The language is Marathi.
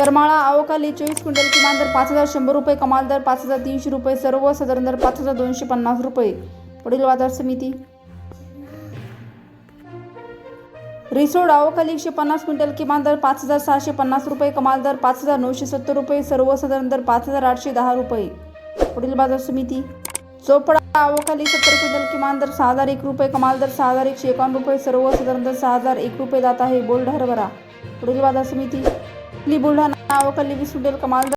करमाळा अवकाली चोवीस क्विंटल किमान दर पाच हजार शंभर रुपये कमाल दर पाच हजार तीनशे रुपये सर्व साधारण दर पाच हजार दोनशे पन्नास रुपये. पुढील बाजार समिती. रिसोड अवकाली एकशे पन्नास क्विंटल किमान दर पाच हजार सहाशे पन्नास रुपये कमाल दर पाच हजार नऊशे सत्तर रुपये सर्वसाधारण दर पाच हजार आठशे दहा रुपये. पुढील बाजार समिती. चोपडा अवकाली सत्तर क्विंटल किमान दर सहा हजार एक रुपये कमाल दर सहा हजार एकशे एकावन्न रुपये सर्वसाधारण दर सहा हजार एक रुपये जात आहे बोल्ड हरभरा. पुढील बाजार समिती. इटली बुलढाणा अवकाली वीस क्विंटल कमाल दर